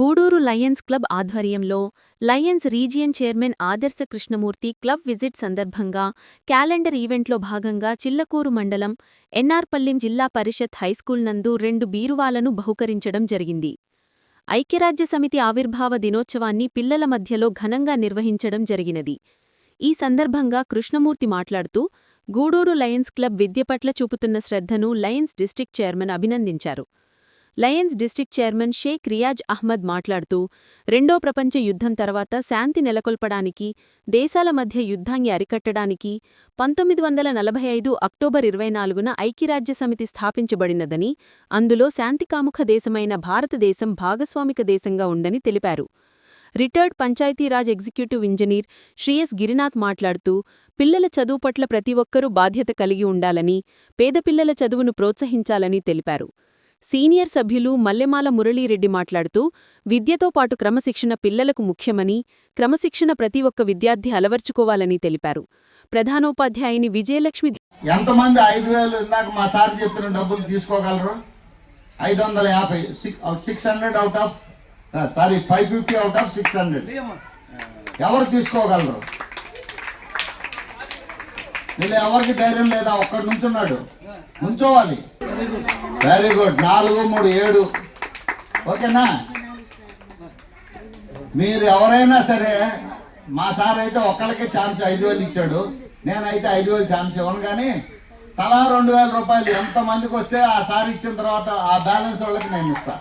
Gudur lions club ఆధ్వర్యంలో lions region chairman Adarsha Krishnamurthy club visit సందర్భంగా calendar ఈవెంట్లో భాగంగా చిల్లకూరు మండలం ఎన్ఆర్పల్లిం జిల్లా పరిషత్ హైస్కూల్ నందు రెండు బీరువాలను బహుకరించడం జరిగింది. ఐక్యరాజ్య సమితి ఆవిర్భావ దినోత్సవాన్ని పిల్లల మధ్యలో ఘనంగా నిర్వహించడం జరిగినది. ఈ సందర్భంగా కృష్ణమూర్తి మాట్లాడుతూ గూడూరు లయన్స్ క్లబ్ విద్య పట్ల చూపుతున్న శ్రద్ధను లయన్స్ డిస్టిక్ చైర్మన్ అభినందించారు. Lions district chairman Shaik Riyaz Ahmed మాట్లాడుతూ రెండో ప్రపంచ యుద్ధం తర్వాత శాంతి నెలకొల్పడానికి దేశాల మధ్య యుద్ధాన్ని అరికట్టడానికి పంతొమ్మిది వందల నలభై ఐదు అక్టోబర్ ఇరవై నాలుగున ఐక్యరాజ్యసమితి స్థాపించబడినదని అందులో శాంతికాముఖ దేశమైన భారతదేశం భాగస్వామిక దేశంగా ఉందని తెలిపారు. Retired Panchayati Raj executive engineer Shri S Girinath మాట్లాడుతూ పిల్లల చదువు పట్ల ప్రతి ఒక్కరూ బాధ్యత కలిగి ఉండాలని పేదపిల్లల చదువును ప్రోత్సహించాలని తెలిపారు. సీనియర్ సభ్యులు మల్లెమాల మురళీరెడ్డి మాట్లాడుతూ విద్యతో పాటు క్రమశిక్షణ పిల్లలకు ముఖ్యమని క్రమశిక్షణ ప్రతి ఒక్క విద్యార్థి అలవర్చుకోవాలని తెలిపారు. ప్రధానోపాధ్యాయుని విజయలక్ష్మి ఎంతమంది ఐదు వేలు ఇందాక మా సార్ చెప్పిన డబ్బులు తీసుకోగలరు? ఐదు వందల యాభై six hundred out of sorry five fifty out of six hundred ఎవరు తీసుకోగలరు? వీళ్ళు ఎవరికి ధైర్యం లేదా? ఒక్కడు నుంచున్నాడు. నుంచోవాలి. వెరీ గుడ్ నాలుగు మూడు ఏడు. ఓకేనా? మీరు ఎవరైనా సరే మా సార్ అయితే ఒక్కళ్ళకే ఛాన్స్ ఐదు వేలు ఇచ్చాడు. నేనైతే ఐదు వేలు ఛాన్స్ ఇవ్వను కానీ తలా రెండు వేల రూపాయలు ఎంతమందికి వస్తే ఆ సార్ ఇచ్చిన తర్వాత ఆ బ్యాలెన్స్ వాళ్ళకి నేను ఇస్తా.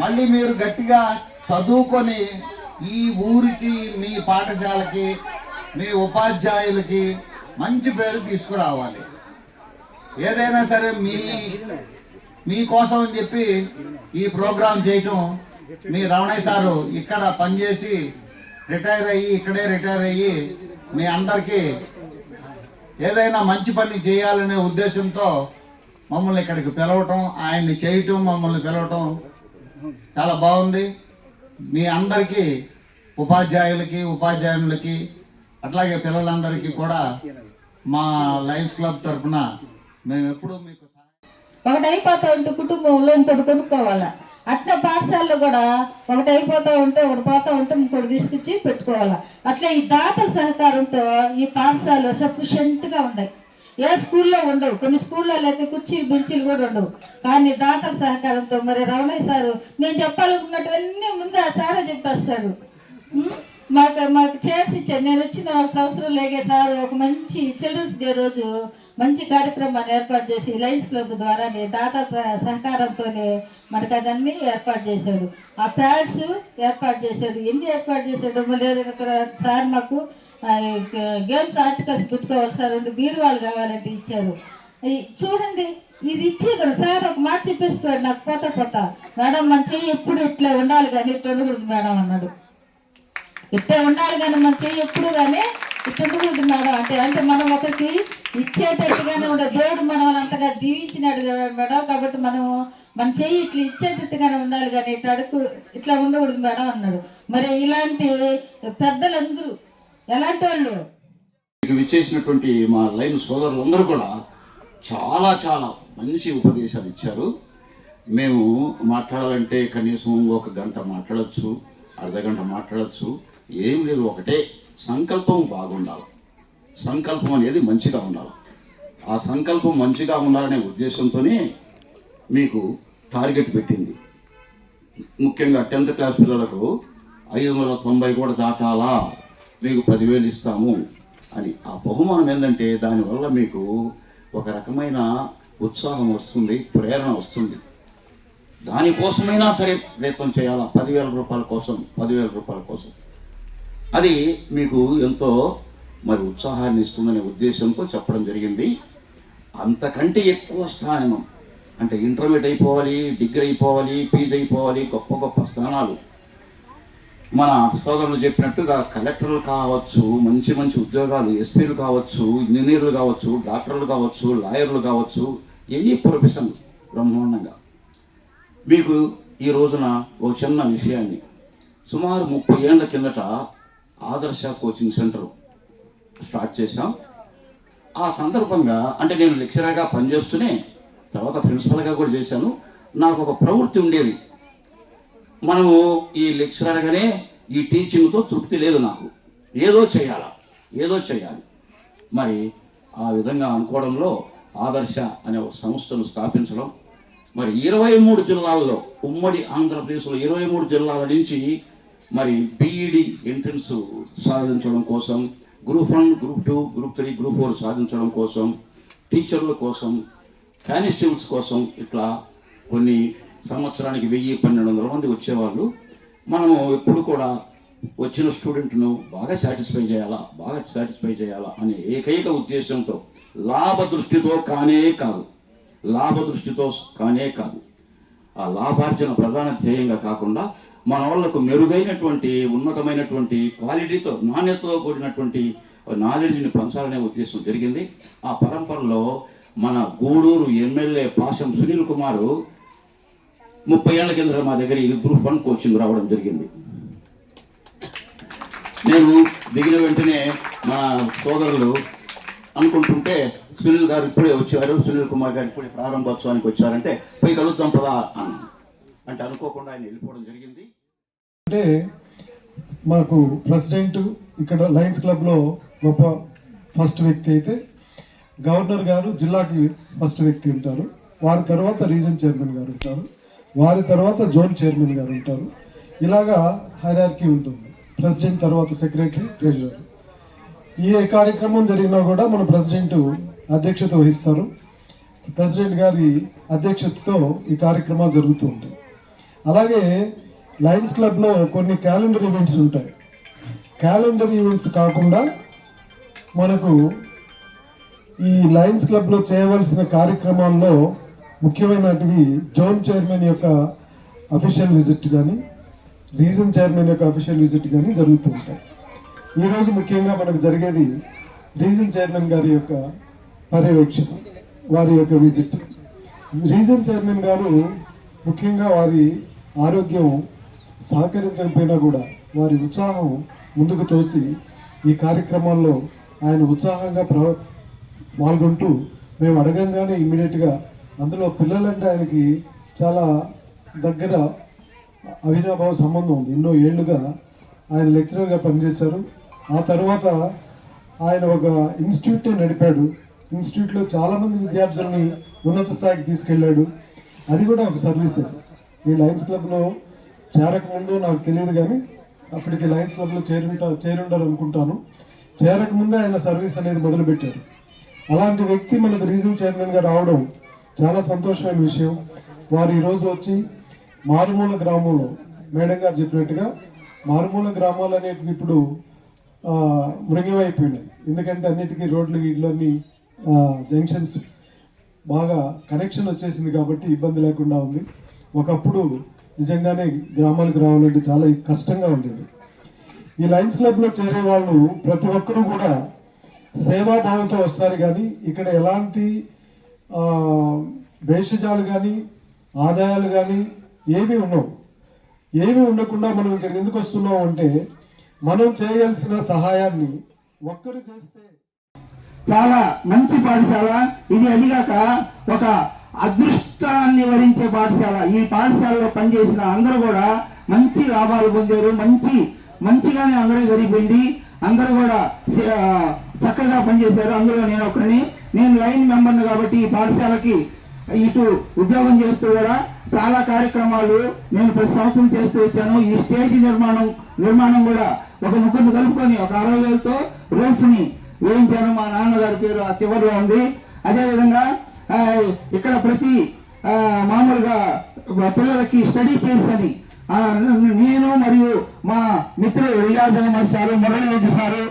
మళ్ళీ మీరు గట్టిగా చదువుకొని ఈ ఊరికి మీ పాఠశాలకి మీ ఉపాధ్యాయులకి మంచి పేరు తీసుకురావాలి. ఏదైనా సరే మీ మీకోసం అని చెప్పి ఈ ప్రోగ్రాం చేయటం మీ రమణయ్య సారు ఇక్కడ పనిచేసి రిటైర్ అయ్యి ఇక్కడే రిటైర్ అయ్యి మీ అందరికీ ఏదైనా మంచి పని చేయాలనే ఉద్దేశంతో మమ్మల్ని ఇక్కడికి పిలవటం ఆయన్ని చేయటం మమ్మల్ని పిలవటం చాలా బాగుంది. మీ అందరికీ ఉపాధ్యాయులకి ఉపాధ్యాయులకి అట్లాగే పిల్లలందరికీ కూడా మా లైఫ్ క్లబ్ తరఫున మేము ఎప్పుడూ మీకు ఒకటి అయిపోతా ఉంటే కుటుంబంలో ఇంకోటి కొనుక్కోవాలా? అట్లా పాఠశాలలో కూడా ఒకటి అయిపోతా ఉంటే ఒకటి పోతా ఉంటే ఇంకోటి తీసుకొచ్చి పెట్టుకోవాలా? అట్లా ఈ దాతల సహకారంతో ఈ పాఠశాలలో సఫిషియెంట్గా ఉన్నాయి ఏ స్కూల్లో ఉండవు. కొన్ని స్కూళ్ళలో అయితే కుర్చీలు బెంచీలు కూడా ఉండవు. కానీ దాతల సహకారంతో మరి రమణయ్య సారు నేను చెప్పాలనుకున్నటువన్నీ ముందు ఆ సారే చెప్పేస్తారు. మాకు మాకు చైర్స్ ఇచ్చారు. నేను వచ్చిన ఒక సంవత్సరం లేగే సార్ ఒక మంచి చిల్డ్రన్స్ డే రోజు మంచి కార్యక్రమాన్ని ఏర్పాటు చేసి లయన్స్ క్లబ్ ద్వారానే దాత సహకారంతోనే మనకు అదన్నీ ఏర్పాటు చేశాడు. ఆ ప్యాడ్స్ ఏర్పాటు చేశాడు. ఎన్ని ఏర్పాటు చేశాడు మళ్ళీ సార్ మాకు గేమ్స్ ఆర్టికల్స్ పెట్టుకోవాలి సార్ రెండు బీరువాలు కావాలంటే ఇచ్చారు. చూడండి ఇది ఇచ్చే కదా. సార్ ఒక మాట చెప్పేసిపోయాడు నాకు పోత పోత మేడం మన చెయ్యి ఎప్పుడు ఇట్లా ఉండాలి కానీ ఇట్లా ఉండకూడదు మేడం అన్నాడు. ఇట్టే ఉండాలి కానీ మన చెయ్యి ఎప్పుడు కానీ ఇట్లా మేడం అంటే అంటే మనం ఒకరికి ఇచ్చేటట్టుగానే ఉండే దేవుడు మనం అంతగా దీవించినాడు మేడం. కాబట్టి మనం మన చెయ్యి ఇట్లా ఇచ్చేటట్టుగానే ఉండాలి కానీ ఇట్లా అడుగు ఇట్లా ఉండకూడదు మేడం అన్నాడు. మరి ఇలాంటి పెద్దలందరూ ఎలాంటి వాళ్ళు విచ్చేసినటువంటి మా లైన్ సోదరులందరూ కూడా చాలా చాలా మంచి ఉపదేశాలు ఇచ్చారు. మేము మాట్లాడాలంటే కనీసం ఒక గంట మాట్లాడచ్చు అర్ధ గంట మాట్లాడచ్చు. ఏం లేదు ఒకటే సంకల్పం బాగుండాలి. సంకల్పం అనేది మంచిగా ఉండాలి. ఆ సంకల్పం మంచిగా ఉండాలనే ఉద్దేశంతోనే మీకు టార్గెట్ పెట్టింది. ముఖ్యంగా టెన్త్ క్లాస్ పిల్లలకు ఐదు వందల తొంభై కూడా దాటాలా? మీకు పదివేలు ఇస్తాము అని. ఆ బహుమానం ఏంటంటే దానివల్ల మీకు ఒక రకమైన ఉత్సాహం వస్తుంది ప్రేరణ వస్తుంది. దానికోసమైనా సరే ప్రయత్నం చేయాలా? పదివేల రూపాయల కోసం పదివేల రూపాయల కోసం. అది మీకు ఎంతో మరి ఉత్సాహాన్ని ఇస్తుందనే ఉద్దేశంతో చెప్పడం జరిగింది. అంతకంటే ఎక్కువ స్థానం అంటే ఇంటర్మీడియట్ అయిపోవాలి డిగ్రీ అయిపోవాలి పీజీ అయిపోవాలి గొప్ప గొప్ప స్థానాలు. మన సోదరులు చెప్పినట్టుగా కలెక్టర్లు కావచ్చు మంచి మంచి ఉద్యోగాలు ఎస్పీలు కావచ్చు ఇంజనీర్లు కావచ్చు డాక్టర్లు కావచ్చు లాయర్లు కావచ్చు ఎనీ ప్రొఫెషన్ బ్రహ్మాండంగా. మీకు ఈ రోజున ఒక చిన్న విషయాన్ని. సుమారు ముప్పై ఏళ్ళ కిందట ఆదర్శ కోచింగ్ సెంటర్ స్టార్ట్ చేశాం. ఆ సందర్భంగా అంటే నేను లెక్చరర్గా పనిచేస్తూనే తర్వాత ప్రిన్సిపల్గా కూడా చేశాను. నాకు ఒక ప్రవృత్తి ఉండేది. మనము ఈ లెక్చరర్గానే ఈ టీచింగ్తో తృప్తి లేదు నాకు. ఏదో చేయాలా ఏదో చేయాలి. మరి ఆ విధంగా అనుకోవడంలో ఆదర్శ అనే ఒక సంస్థను స్థాపించడం మరి ఇరవై మూడు జిల్లాల్లో ఉమ్మడి ఆంధ్రప్రదేశ్లో ఇరవై మూడు జిల్లాల నుంచి మరి బీఈడి ఎంట్రన్స్ సాధించడం కోసం group one group two group three group four సాధించడం కోసం టీచర్ల కోసం కానిస్టేబుల్స్ కోసం ఇట్లా కొన్ని సంవత్సరానికి వెయ్యి పన్నెండు వందల మంది వచ్చేవాళ్ళు. మనము ఎప్పుడు కూడా వచ్చిన స్టూడెంట్ను బాగా సాటిస్ఫై చేయాలా బాగా సాటిస్ఫై చేయాలా అనే ఏకైక ఉద్దేశంతో లాభ దృష్టితో కానే కాదు లాభ దృష్టితో కానే కాదు. ఆ లాభార్జన ప్రధాన ధ్యేయంగా కాకుండా మన వాళ్ళకు మెరుగైనటువంటి ఉన్నతమైనటువంటి క్వాలిటీతో నాణ్యతతో కూడినటువంటి నాలెడ్జ్ని పంచాలనే ఉద్దేశం జరిగింది. ఆ పరంపరలో మన గూడూరు ఎమ్మెల్యే పాశం సునీల్ కుమారు ముప్పై ఏళ్ళ కింద మా దగ్గర ఈ గ్రూప్ వన్ కోచింగ్ రావడం జరిగింది. నేను దిగిన వెంటనే మా సోదరులు అనుకుంటుంటే సునీల్ గారు ఇప్పుడే వచ్చారు సునీల్ కుమార్ గారు ఇప్పుడే ప్రారంభోత్సవానికి వచ్చారంటే పోయి కలుద్దాం పదా అన్న అంటే అనుకోకుండా ఆయన వెళ్ళిపోవడం జరిగింది. అంటే మాకు ప్రెసిడెంట్ ఇక్కడ లయన్స్ క్లబ్లో గొప్ప ఫస్ట్ వ్యక్తి అయితే గవర్నర్ గారు జిల్లాకి ఫస్ట్ వ్యక్తి ఉంటారు. వారి తర్వాత రీజన్ చైర్మన్ గారు ఉంటారు. వారి తర్వాత జోన్ చైర్మన్ గారు ఉంటారు. ఇలాగా హైరార్కీ ఉంటుంది. ప్రెసిడెంట్ తర్వాత సెక్రటరీ ట్రెజరర్. ఏ కార్యక్రమం జరిగినా కూడా మన ప్రెసిడెంట్ అధ్యక్షత వహిస్తారు. ప్రెసిడెంట్ గారి అధ్యక్షతతో ఈ కార్యక్రమాలు జరుగుతూ ఉంటాయి. అలాగే లయన్స్ క్లబ్లో కొన్ని క్యాలెండర్ ఈవెంట్స్ ఉంటాయి. క్యాలెండర్ ఈవెంట్స్ కాకుండా మనకు ఈ లయన్స్ క్లబ్లో చేయవలసిన కార్యక్రమాల్లో ముఖ్యమైనటివి జోన్ చైర్మన్ యొక్క అఫీషియల్ విజిట్ కానీ రీజన్ చైర్మన్ యొక్క అఫీషియల్ విజిట్ కానీ జరుగుతూ ఉంటాయి. ఈరోజు ముఖ్యంగా మనకు జరిగేది రీజన్ చైర్మన్ గారి యొక్క పర్యవేక్షణ వారి యొక్క విజిట్ రీజన్ చైర్మన్ గారు ముఖ్యంగా వారి ఆరోగ్యం సహకరించకపోయినా కూడా వారి ఉత్సాహం ముందుకు తోసి ఈ కార్యక్రమాల్లో ఆయన ఉత్సాహంగా ప్ర పాల్గొంటూ మేము అడగంగానే ఇమ్మీడియట్గా అందులో పిల్లలంటే ఆయనకి చాలా దగ్గర అవినాభావ సంబంధం ఉంది. ఎన్నో ఏళ్ళుగా ఆయన లెక్చరర్గా పనిచేశారు. ఆ తర్వాత ఆయన ఒక ఇన్స్టిట్యూట్ని నడిపాడు. ఇన్స్టిట్యూట్లో చాలామంది విద్యార్థుల్ని ఉన్నత స్థాయికి తీసుకెళ్ళాడు. అది కూడా ఒక సర్వీస్. ఈ లయన్స్ క్లబ్లో చేరకముందు నాకు తెలియదు కానీ అప్పటికి లయన్స్ క్లబ్లో చేరుంటా చేరుండారు అనుకుంటాను చేరకముందే ఆయన సర్వీస్ అనేది మొదలుపెట్టారు. అలాంటి వ్యక్తి మనకు రీజన్ చైర్మన్గా రావడం చాలా సంతోషమైన విషయం. వారు ఈరోజు వచ్చి మారుమూల గ్రామంలో మేడం గారు చెప్పినట్టుగా మారుమూల గ్రామాలు అనేటివి ఇప్పుడు మృగమైపోయినాయి. ఎందుకంటే అన్నిటికీ రోడ్లు ఇళ్ళన్నీ జంక్షన్స్ బాగా కనెక్షన్ వచ్చేసింది కాబట్టి ఇబ్బంది లేకుండా ఉంది. ఒకప్పుడు నిజంగానే గ్రామాలకు రావాలంటే చాలా కష్టంగా ఉండేది. ఈ లయన్స్ క్లబ్లో చేరే వాళ్ళు ప్రతి ఒక్కరూ కూడా సేవాభావంతో వస్తారు కానీ ఇక్కడ ఎలాంటి భేషజాలు కానీ ఆదాయాలు కానీ ఏమీ ఉండవు. ఏమీ ఉండకుండా మనం ఇక్కడ ఎందుకు వస్తున్నాం అంటే మనం చేయాల్సిన సహాయాన్ని ఒక్కరు చేస్తే చాలా మంచి పాఠశాల. ఇది అదిగాక ఒక అదృష్టాన్ని వరించే పాఠశాల. ఈ పాఠశాలలో పనిచేసిన అందరూ కూడా మంచి లాభాలు పొందారు. మంచి మంచిగానే అందరూ జరిగిపోయింది అందరూ కూడా చక్కగా పనిచేశారు. అందులో నేను ఒకరిని నేను లైన్ మెంబర్ను కాబట్టి ఈ పాఠశాలకి ఇటు ఉద్యోగం చేస్తూ కూడా చాలా కార్యక్రమాలు నేను ప్రతి సంవత్సరం చేస్తూ వచ్చాను. ఈ స్టేజ్ నిర్మాణం నిర్మాణం కూడా ఒక ముగ్గురు కలుపుకొని ఒక అరవై వేలతో రూఫ్ని వేయించాను. మా నాన్నగారి పేరు ఆ చివరిలో ఉంది. అదేవిధంగా ఇక్కడ ప్రతి మామూలుగా పిల్లలకి స్టడీ చైర్స్ అని నేను మరియు మా మిత్రులు రియాజ్ అహ్మద్ సారు మురళిరెడ్డి సారు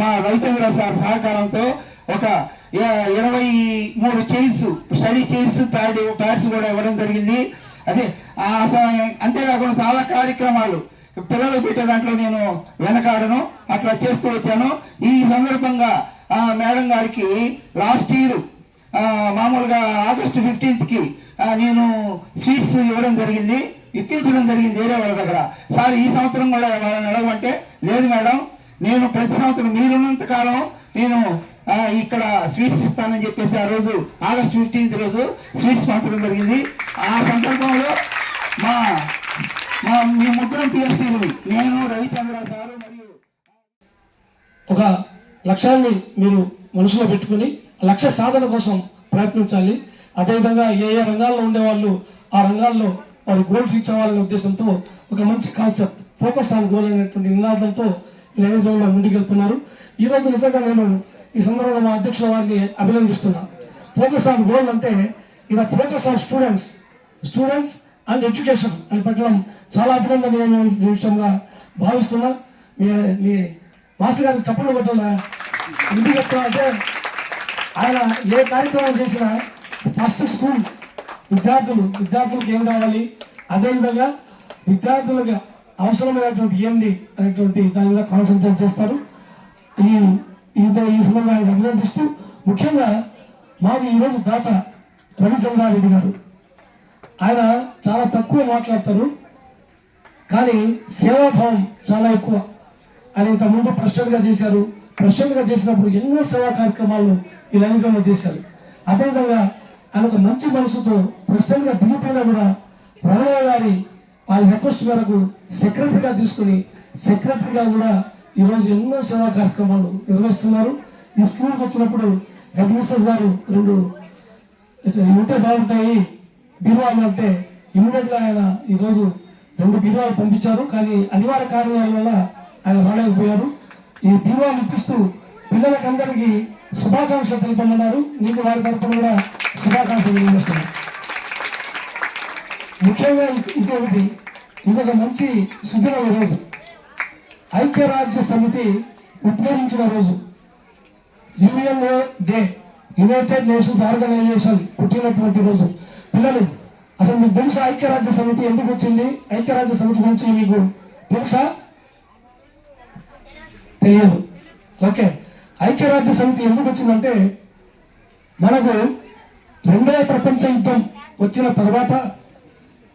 మా రవిచంద్ర సార్ సహకారంతో ఒక ఇరవై మూడు chairs study chairs pad pads కూడా ఇవ్వడం జరిగింది. అదే అంతేకాకుండా చాలా కార్యక్రమాలు. పిల్లలు పెట్టే దాంట్లో నేను వెనకాడను అట్లా చేస్తూ వచ్చాను. ఈ సందర్భంగా మేడం గారికి లాస్ట్ ఇయర్ మామూలుగా ఆగస్టు ఫిఫ్టీన్త్కి నేను స్వీట్స్ ఇవ్వడం జరిగింది. ఇప్పించడం జరిగింది వేరే వాళ్ళ దగ్గర. సార్ ఈ సంవత్సరం కూడా వాళ్ళని అడగమంటే లేదు మేడం నేను ప్రతి సంవత్సరం మీరున్నంత కాలం నేను ఇక్కడ స్వీట్స్ ఇస్తానని చెప్పేసి ఆ రోజు ఆగస్ట్ ఫిఫ్టీన్త్ రోజు స్వీట్స్ పంచడం జరిగింది. ఆ సందర్భంలో మా మా మీ ముగ్గురం పిఎస్టీలు నేను రవిచంద్ర సారు మరియు ఒక లక్ష్యాన్ని మీరు మనసులో పెట్టుకుని ఆ లక్ష్య సాధన కోసం ప్రయత్నించాలి. అదేవిధంగా ఏ ఏ రంగాల్లో ఉండేవాళ్ళు ఆ రంగాల్లో వారి గోల్ రీచ్ అవ్వాలనే ఉద్దేశంతో ఒక మంచి కాన్సెప్ట్ ఫోకస్ ఆన్ గోల్ అనేటువంటి నినాదంతో లైనిజంలో ముందుకెళ్తున్నారు. ఈ రోజు నిజంగా నేను ఈ సందర్భంగా మా అధ్యక్షుల వారిని అభినందిస్తున్నాను ఫోకస్ ఆన్ గోల్ అంటే ఇలా focus on students students and education అని పెట్టడం చాలా అభినందనీయమైన విషయంగా భావిస్తున్నా. మీ మాస్టర్ గారికి చప్పట్లు కొట్టాలా ఎందుకు అంటే ఆయన ఏ కార్యక్రమం చేసినా ఫస్ట్ స్కూల్ విద్యార్థులు విద్యార్థులకు ఏం కావాలి? అదేవిధంగా విద్యార్థులకు అవసరమైనటువంటి ఏంది అనేటువంటి దాని మీద కాన్సన్ట్రేట్ చేస్తారు. ఈ ఈ ఈ సందర్భంగా ఆయన అభినందిస్తూ ముఖ్యంగా మాకు ఈరోజు దాత రవిచంద్రారెడ్డి గారు. ఆయన చాలా తక్కువ మాట్లాడతారు కానీ సేవాభావం చాలా ఎక్కువ. ఆయన ఇంతకుముందు ప్రెసిడెంట్గా చేశారు. ప్రెసిడెంట్గా చేసినప్పుడు ఎన్నో సేవా కార్యక్రమాలు ఈ లైనిజంలో చేశారు. అదేవిధంగా ఆయన ఒక మంచి మనసుతో ప్రెసిడెంట్గా దిగిపోయినా కూడా రమణయ్య గారి వాళ్ళ రిక్వెస్ట్ మేరకు సెక్రటరీగా తీసుకుని సెక్రటరీగా కూడా ఈరోజు ఎన్నో సేవా కార్యక్రమాలు నిర్వహిస్తున్నారు. ఈ స్కూల్కి వచ్చినప్పుడు హెడ్ మిస్టర్స్ గారు రెండు ఉంటే బాగుంటాయి బీరువాలు అంటే ఇమ్మీడియట్గా ఆయన ఈరోజు రెండు బీరువాలు పంపించారు. కానీ అనివార్య కారణాల వల్ల ఆయన రాలేకపోయారు. ఈ బీరువాలు ఇప్పిస్తూ పిల్లలకందరికీ శుభాకాంక్షలు తెలుపమన్నారు. నీకు వారి తరపున కూడా శుభాకాంక్షలు తెలియజేస్తున్నాను ముఖ్యంగా ఇంకొకటి ఇంకొక మంచి సుదిన రోజు ఐక్యరాజ్య సమితి ఉద్భవించిన రోజు. UNO day United Nations organisation పుట్టినటువంటి రోజు. పిల్లలు అసలు మీకు తెలుసా ఐక్యరాజ్య సమితి ఎందుకు వచ్చింది? ఐక్యరాజ్య సమితి గురించి మీకు తెలుసా? తెలియదు. ఓకే. ఐక్యరాజ్య సమితి ఎందుకు వచ్చిందంటే మనకు రెండవ ప్రపంచ యుద్ధం వచ్చిన తర్వాత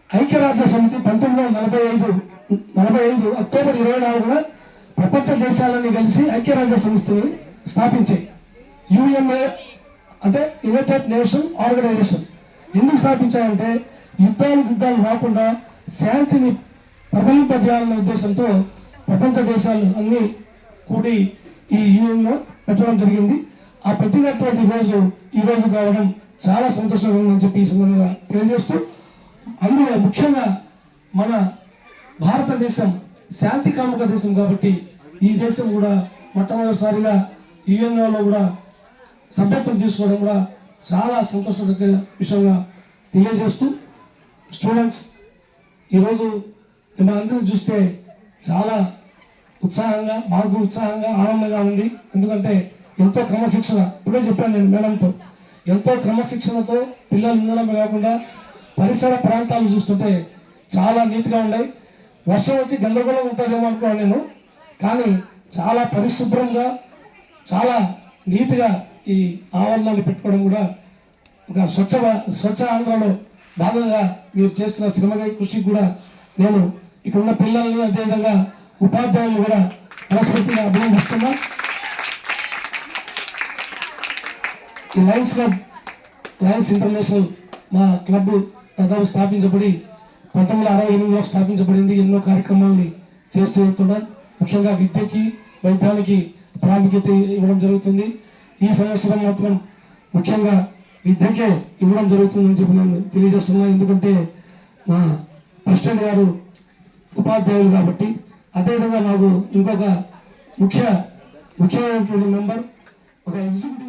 ఐక్యరాజ్య సమితి పంతొమ్మిది వందల నలభై ఐదు నలభై ఐదు అక్టోబర్ ఇరవై నాలుగున ప్రపంచ దేశాలన్నీ కలిసి ఐక్యరాజ్య సంస్థని స్థాపించాయి యుఎన్ఏ అంటే యునైటెడ్ నేషన్ ఆర్గనైజేషన్. ఎందుకు స్థాపించాయంటే యుద్ధాలు యుద్ధాలు రాకుండా శాంతిని ప్రబలింపజేయాలనే ఉద్దేశంతో ప్రపంచ దేశాలు అన్నీ కూడి ఈ యుఎన్లో పెట్టడం జరిగింది. ఆ పెట్టినటువంటి రోజు ఈ రోజు కావడం చాలా సంతోషంగా ఉందని చెప్పి ఈ సందర్భంగా తెలియజేస్తూ అందులో ముఖ్యంగా మన భారతదేశం శాంతి కాముక దేశం కాబట్టి ఈ దేశం కూడా మొట్టమొదటిసారిగా యుఎన్ఓలో కూడా సభ్యత్వం తీసుకోవడం కూడా చాలా సంతోషకర విషయంగా తెలియజేస్తూ స్టూడెంట్స్ ఈరోజు మిమ్మల్ని అందరూ చూస్తే చాలా ఉత్సాహంగా మాకు ఉత్సాహంగా ఆనందంగా ఉంది. ఎందుకంటే ఎంతో క్రమశిక్షణ ఇప్పుడే చెప్పాను నేను మేడంతో ఎంతో క్రమశిక్షణతో పిల్లలు ఉండడమే కాకుండా పరిసర ప్రాంతాలు చూస్తుంటే చాలా నీట్గా ఉన్నాయి. వర్షం వచ్చి గందరగోళం ఉంటుందేమో అనుకున్నాను నేను. కానీ చాలా పరిశుభ్రంగా చాలా నీట్గా ఈ ఆవరణాన్ని పెట్టుకోవడం కూడా ఒక స్వచ్ఛ స్వచ్ఛ ఆంధ్రలో భాగంగా మీరు చేస్తున్న శ్రమగా కృషికి కూడా నేను ఇక్కడ ఉన్న పిల్లల్ని అదేవిధంగా ఉపాధ్యాయులు కూడా మనస్ఫూర్తిగా అభినందిస్తున్నా. ఈ లయన్స్ క్లబ్ లయన్స్ ఇంటర్నేషనల్ మా క్లబ్ దాదాపు స్థాపించబడి పంతొమ్మిది వందల అరవై ఎనిమిదిలో స్థాపించబడింది ఎన్నో కార్యక్రమాలని చేస్తూ వెళ్తున్నారు ముఖ్యంగా విద్యకి వైద్యానికి ప్రాముఖ్యత ఇవ్వడం జరుగుతుంది. ఈ సంవత్సరం మాత్రం ముఖ్యంగా విద్యకే ఇవ్వడం జరుగుతుందని చెప్పి నేను తెలియజేస్తున్నాను ఎందుకంటే మా ప్రెసిడెంట్ గారు ఉపాధ్యాయులు కాబట్టి అదేవిధంగా నాకు ఇంకొక ముఖ్య ముఖ్యమైనటువంటి మెంబర్ ఒక ఎగ్జిక్యూటివ్